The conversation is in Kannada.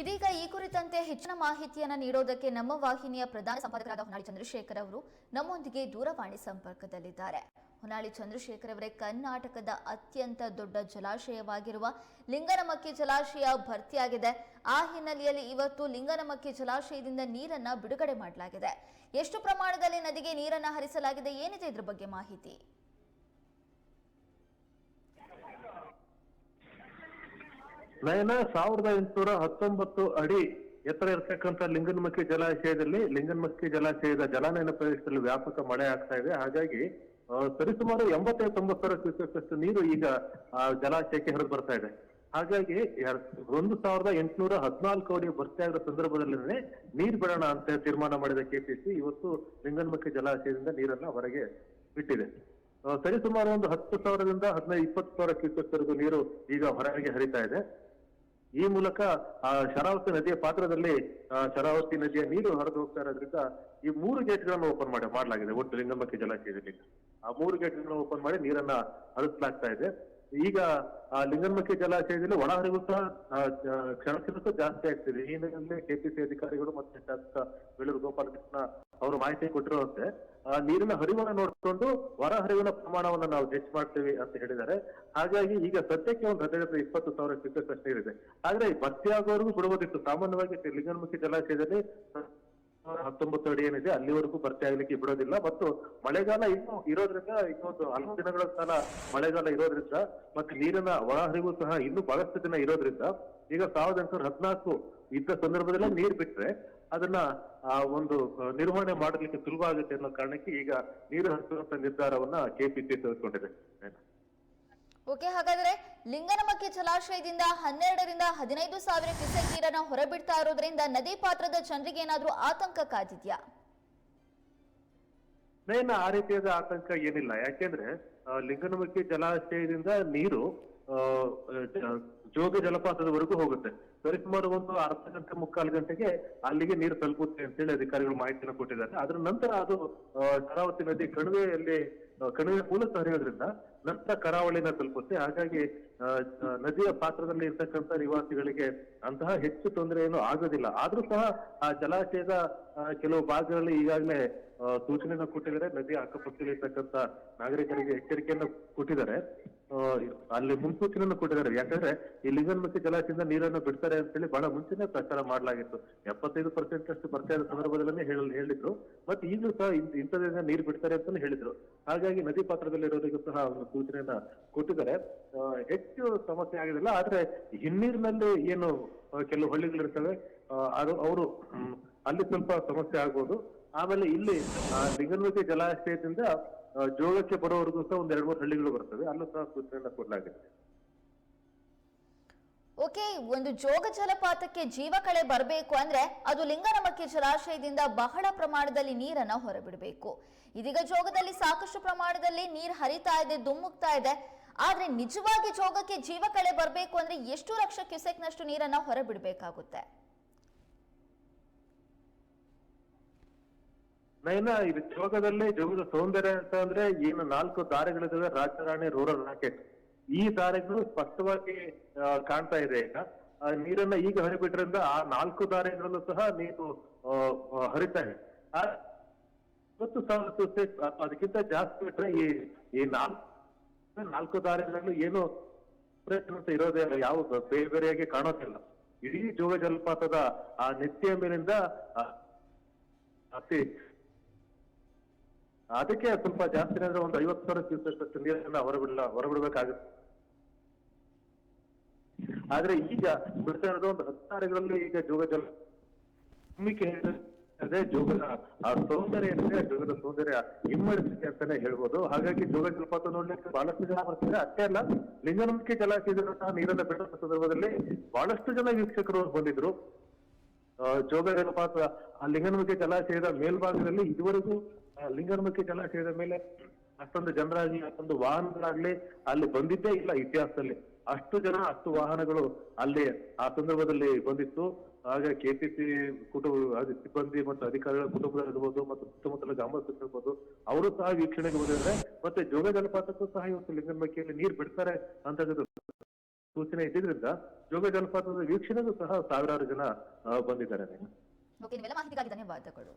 ಇದೀಗ ಈ ಕುರಿತಂತೆ ಹೆಚ್ಚಿನ ಮಾಹಿತಿಯನ್ನು ನೀಡೋದಕ್ಕೆ ನಮ್ಮ ವಾಹಿನಿಯ ಪ್ರಧಾನ ಸಂಪಾದಕರಾದ ಹೊನ್ನಾಳಿ ಚಂದ್ರಶೇಖರ್ ಅವರು ನಮ್ಮೊಂದಿಗೆ ದೂರವಾಣಿ ಸಂಪರ್ಕದಲ್ಲಿದ್ದಾರೆ. ಹೊನ್ನಾಳಿ ಚಂದ್ರಶೇಖರ್ ಅವರೇ, ಕರ್ನಾಟಕದ ಅತ್ಯಂತ ದೊಡ್ಡ ಜಲಾಶಯವಾಗಿರುವ ಲಿಂಗನಮಕ್ಕಿ ಜಲಾಶಯ ಭರ್ತಿಯಾಗಿದೆ. ಆ ಹಿನ್ನೆಲೆಯಲ್ಲಿ ಇವತ್ತು ಲಿಂಗನಮಕ್ಕಿ ಜಲಾಶಯದಿಂದ ನೀರನ್ನ ಬಿಡುಗಡೆ ಮಾಡಲಾಗಿದೆ. ಎಷ್ಟು ಪ್ರಮಾಣದಲ್ಲಿ ನದಿಗೆ ನೀರನ್ನ ಹರಿಸಲಾಗಿದೆ, ಏನಿದೆ ಇದ್ರ ಬಗ್ಗೆ ಮಾಹಿತಿ? ನಯನ ಸಾವಿರದ ಎಂಟುನೂರ ಹತ್ತೊಂಬತ್ತು ಅಡಿ ಎತ್ತರ ಇರತಕ್ಕಂತ ಲಿಂಗನಮಕ್ಕಿ ಜಲಾಶಯದಲ್ಲಿ ಲಿಂಗನಮಕ್ಕಿ ಜಲಾಶಯದ ಜಲಾನಯನ ಪ್ರದೇಶದಲ್ಲಿ ವ್ಯಾಪಕ ಮಳೆ ಆಗ್ತಾ ಇದೆ. ಹಾಗಾಗಿ ಸರಿಸುಮಾರು ಎಂಬತ್ತೈದು ತೊಂಬತ್ತರ ಕ್ಯೂಸೆಕ್ಸ್ ನೀರು ಈಗ ಜಲಾಶಯಕ್ಕೆ ಹರಿದು ಬರ್ತಾ ಇದೆ. ಹಾಗಾಗಿ ಒಂದು ಸಾವಿರದ ಎಂಟುನೂರ ಹದಿನಾಲ್ಕು ಅಡಿ ಭರ್ತಿ ಆಗೋ ಸಂದರ್ಭದಲ್ಲೇ ನೀರ್ ಬಿಡೋಣ ಅಂತ ತೀರ್ಮಾನ ಮಾಡಿದ ಕೆಪಿಸಿ ಇವತ್ತು ಲಿಂಗನಮಕ್ಕಿ ಜಲಾಶಯದಿಂದ ನೀರನ್ನ ಹೊರಗೆ ಬಿಟ್ಟಿದೆ. ಸರಿಸುಮಾರು ಒಂದು ಹತ್ತು ಸಾವಿರದಿಂದ ಹದಿನೈದು, ಇಪ್ಪತ್ತು ಸಾವಿರ ಕ್ಯೂಸೆಕ್ವರೆಗೂ ನೀರು ಈಗ ಹೊರಗೆ ಹರಿತಾ ಇದೆ. ಈ ಮೂಲಕ ಆ ಶರಾವತಿ ನದಿಯ ಪಾತ್ರದಲ್ಲಿ ಶರಾವತಿ ನದಿಯ ನೀರು ಹರಿದು ಹೋಗ್ತಾ ಇರೋದ್ರಿಂದ ಈ ಮೂರು ಗೇಟ್ಗಳನ್ನು ಓಪನ್ ಮಾಡಿ, ಮಾಡಲಾಗಿದೆ. ಒಟ್ಟು ಲಿಂಗಮಕ್ಕಿ ಜಲಾಶಯದಲ್ಲಿ ಆ ಮೂರು ಗೇಟ್ಗಳನ್ನು ಓಪನ್ ಮಾಡಿ ನೀರನ್ನ ಹರಿಸಲಾಗ್ತಾ ಇದೆ. ಈಗ ಆ ಲಿಂಗನಮಕ್ಕಿ ಜಲಾಶಯದಲ್ಲಿ ಒಳಹರಿವು ಸಹ ಕ್ಷಣಕ್ಕಿಂತ ಜಾಸ್ತಿ ಆಗ್ತಿದೆ. ಈ ಹಿನ್ನೆಲೆಯಲ್ಲಿ ಕೆಪಿಸಿ ಅಧಿಕಾರಿಗಳು ಮತ್ತೆ ಶಾಸಕ ವೇಳೂರು ಗೋಪಾಲಕೃಷ್ಣ ಅವರು ಮಾಹಿತಿ ಕೊಟ್ಟಿರುವಂತೆ. ಆ, ನೀರಿನ ಹರಿವನ್ನ ನೋಡಿಕೊಂಡು ಹೊರ ಹರಿವಿನ ಪ್ರಮಾಣವನ್ನು ನಾವು ಹೆಚ್ಚು ಮಾಡ್ತೀವಿ ಅಂತ ಹೇಳಿದ್ದಾರೆ. ಹಾಗಾಗಿ ಈಗ ಸದ್ಯಕ್ಕೆ ಒಂದು ಹದಿನೈದು ಇಪ್ಪತ್ತು ಸಾವಿರ ಕ್ಯೂಸೆಕ್ ಇದೆ. ಆದ್ರೆ ಭರ್ತಿ ಆಗೋವರೆಗೂ ಬಿಡುವುದಿತ್ತು. ಸಾಮಾನ್ಯವಾಗಿ ಲಿಂಗನಮುಖಿ ಜಲಾಶಯದಲ್ಲಿ ಹತ್ತೊಂಬತ್ತು ಅಡಿ ಏನಿದೆ, ಅಲ್ಲಿವರೆಗೂ ಭರ್ತಿ ಆಗ್ಲಿಕ್ಕೆ ಬಿಡೋದಿಲ್ಲ. ಮತ್ತು ಮಳೆಗಾಲ ಇನ್ನು ಇರೋದ್ರಿಂದ ಇನ್ನೊಂದು ಹಲವು ದಿನಗಳ ಕಾಲ ಮಳೆಗಾಲ ಇರೋದ್ರಿಂದ ಮತ್ತೆ ನೀರಿನ ಒಳಹರಿವು ಸಹ ಇನ್ನೂ ಬಹಳಷ್ಟು ದಿನ ಇರೋದ್ರಿಂದ ಈಗ ಸಾವಿರದ ಎಂಟುನೂರ ಹದಿನಾಲ್ಕು ಇದ್ದ ಸಂದರ್ಭದಲ್ಲೇ ನೀರ್ ಬಿಟ್ರೆ ಅದನ್ನ ಆ ಒಂದು ನಿರ್ವಹಣೆ ಮಾಡಲಿಕ್ಕೆ ಸುಲಭ ಆಗುತ್ತೆ ಅನ್ನೋ ಕಾರಣಕ್ಕೆ ಈಗ ನೀರು ಹರಿಸುವಂತ ನಿರ್ಧಾರವನ್ನ ಕೆಪಿಸಿ ತೆಗೆದುಕೊಂಡಿದೆ. ಓಕೆ ಹಾಗಾದ್ರೆ ಲಿಂಗನಮಕ್ಕಿ ಜಲಾಶಯದಿಂದ ಹನ್ನೆರಡರಿಂದ ಹದಿನೈದು ಸಾವಿರ ಕ್ಯೂಸೆಕ್ ನೀರನ್ನ ಹೊರಬಿಡ್ತಾ ಇರೋದ್ರಿಂದ ನದಿ ಪಾತ್ರದ ಜನರಿಗೆ ಏನಾದ್ರೂ ಆತಂಕ ಕಾದಿದ್ಯಾ? ಮೇನ್ ಆ ರೀತಿಯಾದ ಆತಂಕ ಏನಿಲ್ಲ. ಯಾಕೆಂದ್ರೆ ಲಿಂಗನಮಕ್ಕಿ ಜಲಾಶಯದಿಂದ ನೀರು ಜೋಗ ಜಲಪಾತದವರೆಗೂ ಹೋಗುತ್ತೆ. ಸರಿಸುಮಾರು ಒಂದು ಅರ್ಧ ಗಂಟೆ, ಮುಕ್ಕಾಲು ಗಂಟೆಗೆ ಅಲ್ಲಿಗೆ ನೀರು ತಲುಪುತ್ತೆ ಅಂತೇಳಿ ಅಧಿಕಾರಿಗಳು ಮಾಹಿತಿಯನ್ನು ಕೊಟ್ಟಿದ್ದಾರೆ. ಅದರ ನಂತರ ಅದು ಕರಾವತಿ ನದಿ ಕಣಿವೆಯಲ್ಲಿ ಕಣಿವೆ ಮೂಲಕ ಹರಿಯೋದ್ರಿಂದ ನಂತರ ಕರಾವಳಿನ ತಲುಪುತ್ತೆ. ಹಾಗಾಗಿ ನದಿಯ ಪಾತ್ರದಲ್ಲಿ ಇರ್ತಕ್ಕಂಥ ನಿವಾಸಿಗಳಿಗೆ ಅಂತಹ ಹೆಚ್ಚು ತೊಂದರೆ ಏನು ಆಗೋದಿಲ್ಲ. ಆದ್ರೂ ಸಹ ಆ ಜಲಾಶಯದ ಕೆಲವು ಭಾಗಗಳಲ್ಲಿ ಈಗಾಗಲೇ ಸೂಚನೆಯನ್ನು ಕೊಟ್ಟಿದ್ದಾರೆ. ನದಿ ಅಕ್ಕಪಕ್ಕದಲ್ಲಿ ಇರ್ತಕ್ಕಂಥ ನಾಗರಿಕರಿಗೆ ಎಚ್ಚರಿಕೆಯನ್ನು ಕೊಟ್ಟಿದ್ದಾರೆ. ಅಲ್ಲಿ ಮುನ್ಸೂಚನೆಯನ್ನು ಕೊಟ್ಟಿದ್ದಾರೆ. ಯಾಕಂದ್ರೆ ಈ ಲಿಂಗನಮಕ್ಕಿ ಜಲಾಶಯದಿಂದ ನೀರನ್ನು ಬಿಡ್ತಾರೆ ಅಂತೇಳಿ ಬಹಳ ಮುಂಚೆನೆ ಪ್ರಚಾರ ಮಾಡಲಾಗಿತ್ತು. ಎಪ್ಪತ್ತೈದು ಪರ್ಸೆಂಟ್ ಅಷ್ಟು ಪರಿಚಯದ ಸಂದರ್ಭದಲ್ಲೇ ಹೇಳ, ಹೇಳಿದ್ರು. ಮತ್ತೆ ಈಗಲೂ ಸಹ ಇಂಥ- ಇಂಥದ್ರಿಂದ ನೀರು ಬಿಡ್ತಾರೆ ಅಂತಾನೆ ಹೇಳಿದ್ರು. ಹಾಗಾಗಿ ನದಿ ಪಾತ್ರದಲ್ಲಿರೋರಿಗೂ ಸಹ ಒಂದು ಸೂಚನೆಯನ್ನ ಕೊಟ್ಟಿದ್ದಾರೆ. ಹೆಚ್ಚು ಸಮಸ್ಯೆ ಆಗೋದಿಲ್ಲ. ಆದ್ರೆ ಹಿನ್ನೀರಿನಲ್ಲಿ ಏನು ಕೆಲವು ಹಳ್ಳಿಗಳಿರ್ತವೆ ಅದು ಅವರು ಅಲ್ಲಿ ಸ್ವಲ್ಪ ಸಮಸ್ಯೆ ಆಗ್ಬೋದು. ಆಮೇಲೆ ಇಲ್ಲಿ ಲಿಂಗನಮಕ್ಕಿ ಜಲಾಶಯದಿಂದ ಜೋಗಕ್ಕೆ ಬರೋವರೆಗೂ ಸಹ ಒಂದ್ ಎರಡು ಮೂರು ಹಳ್ಳಿಗಳು ಬರ್ತವೆ. ಅಲ್ಲೂ ಸಹ ಸೂಚನೆಯನ್ನ ಕೊಡಲಾಗಿದೆ ಓಕೆ, ಒಂದು ಜೋಗ ಜಲಪಾತಕ್ಕೆ ಜೀವಕಳೆ ಬರಬೇಕು ಅಂದ್ರೆ ಅದು ಲಿಂಗನಮಕ್ಕಿ ಜಲಾಶಯದಿಂದ ಬಹಳ ಪ್ರಮಾಣದಲ್ಲಿ ನೀರನ್ನ ಹೊರಬಿಡಬೇಕು. ಇದೀಗ ಜೋಗದಲ್ಲಿ ಸಾಕಷ್ಟು ಪ್ರಮಾಣದಲ್ಲಿ ನೀರು ಹರಿತಾ ಇದೆ ದುಮ್ಮುಕ್ತಾ ಇದೆ. ಆದ್ರೆ ನಿಜವಾಗಿ ಜೋಗಕ್ಕೆ ಜೀವಕಳೆ ಬರಬೇಕು ಅಂದ್ರೆ ಎಷ್ಟು ಲಕ್ಷ ಕ್ಯೂಸೆಕ್ನಷ್ಟು ನೀರನ್ನ ಹೊರಬಿಡಬೇಕಾಗುತ್ತೆ? ನಯನ ಇದು ಜೋಗದಲ್ಲಿ ಜೋಗದ ಸೌಂದರ್ಯ ಅಂತ ಅಂದ್ರೆ ಏನು ನಾಲ್ಕು ದಾರಿಗಳಿದಾವೆ ರಾಜರಾಣಿ ರೂರಲ್ ರಾಕೆಟ್. ಈ ದಾರೆಗಳು ಸ್ಪಷ್ಟವಾಗಿ ಕಾಣ್ತಾ ಇದೆ. ಈಗ ನೀರನ್ನ ಈಗ ಹರಿಬಿಟ್ರಿಂದ ಆ ನಾಲ್ಕು ದಾರಿಗಳಲ್ಲೂ ಸಹ ನೀರು ಹರಿತಾ ಇದೆ. ಇವತ್ತು ಸಾವಿರ ಅದಕ್ಕಿಂತ ಜಾಸ್ತಿ ಬಿಟ್ರೆ ಈ ಈ ನಾಲ್ಕು ನಾಲ್ಕು ದಾರಿಗಳಲ್ಲೂ ಏನು ಇರೋದೇ ಇಲ್ಲ. ಯಾವ ಬೇರೆ ಬೇರೆಯಾಗಿ ಕಾಣೋದಿಲ್ಲ ಇಡೀ ಜೋಗ ಜಲಪಾತದ ಆ ನೆತ್ತಿಯ ಮೇಲಿಂದ ಅತಿ ಅದಕ್ಕೆ ಸ್ವಲ್ಪ ಜಾಸ್ತಿ ಅಂದ್ರೆ ಒಂದು ಐವತ್ತು ಸಾವಿರ ಕ್ಯೂಸೆಕ್ ಅಷ್ಟು ನೀರನ್ನ ಹೊರಬಿಡಲ್ಲ ಹೊರಬಿಡ್ಬೇಕಾಗುತ್ತೆ. ಆದ್ರೆ ಈಗ ಬಿಡ್ತಾ ಇರೋದು ಒಂದು ಹತ್ತಾರುಗಳಲ್ಲಿ ಈಗ ಜೋಗ ಜಲ ಭೂಮಿಕೆ ಅಂದ್ರೆ ಜೋಗದ ಆ ಸೌಂದರ್ಯ ಏನಿದೆ, ಜೋಗದ ಸೌಂದರ್ಯ ಹಿಮ್ಮಡಿಸಿದೆ ಅಂತಾನೆ ಹೇಳ್ಬೋದು. ಹಾಗಾಗಿ ಜೋಗ ಜಲಪಾತ ನೋಡ್ಲಿಕ್ಕೆ ಬಹಳಷ್ಟು ಜನ ಬರ್ತಾರೆ. ಅಷ್ಟೇ ಅಲ್ಲ ಲಿಂಗನಮುಖಿ ಜಲಾಶಯದ ಸಹ ನೀರನ್ನ ಬಿಡುವ ಸಂದರ್ಭದಲ್ಲಿ ಬಹಳಷ್ಟು ಜನ ವೀಕ್ಷಕರು ಬಂದಿದ್ರು. ಜೋಗ ಜಲಪಾತ, ಆ ಲಿಂಗನಮಿಕೆ ಜಲಾಶಯದ ಮೇಲ್ಭಾಗದಲ್ಲಿ ಇದುವರೆಗೂ ಆ, ಲಿಂಗನಮಕ್ಕಿ ಜಲಾಶಯದ ಮೇಲೆ ಅಷ್ಟೊಂದು ಜನರಾಗ್ಲಿ ಅಷ್ಟೊಂದು ವಾಹನಗಳಾಗ್ಲಿ ಅಲ್ಲಿ ಬಂದಿದ್ದೇ ಇಲ್ಲ ಇತಿಹಾಸದಲ್ಲಿ. ಅಷ್ಟು ಜನ ಅಷ್ಟು ವಾಹನಗಳು ಅಲ್ಲಿ ಆ ಸಂದರ್ಭದಲ್ಲಿ ಬಂದಿತ್ತು. ಆಗ ಕೆಪಿಸಿ ಕುಟುಂಬ ಸಿಬ್ಬಂದಿ ಮತ್ತು ಅಧಿಕಾರಿಗಳ ಕುಟುಂಬಗಳಿರ್ಬೋದು ಮತ್ತು ಸುತ್ತಮುತ್ತಲ ಗ್ರಾಮಸ್ಥರು ಇರ್ಬೋದು ಅವರು ಸಹ ವೀಕ್ಷಣೆಗೆ ಬಂದಿದ್ದಾರೆ. ಮತ್ತೆ ಜೋಗ ಜಲಪಾತಕ್ಕೂ ಸಹ ಇವತ್ತು ಲಿಂಗನಮಕ್ಕಿಯಲ್ಲಿ ನೀರು ಬಿಡ್ತಾರೆ ಅಂತ ಸೂಚನೆ ಇದ್ದಿದ್ರಿಂದ ಜೋಗ ಜಲಪಾತದ ವೀಕ್ಷಣೆಗೂ ಸಹ ಸಾವಿರಾರು ಜನ ಬಂದಿದ್ದಾರೆ. ಧನ್ಯವಾದಗಳು.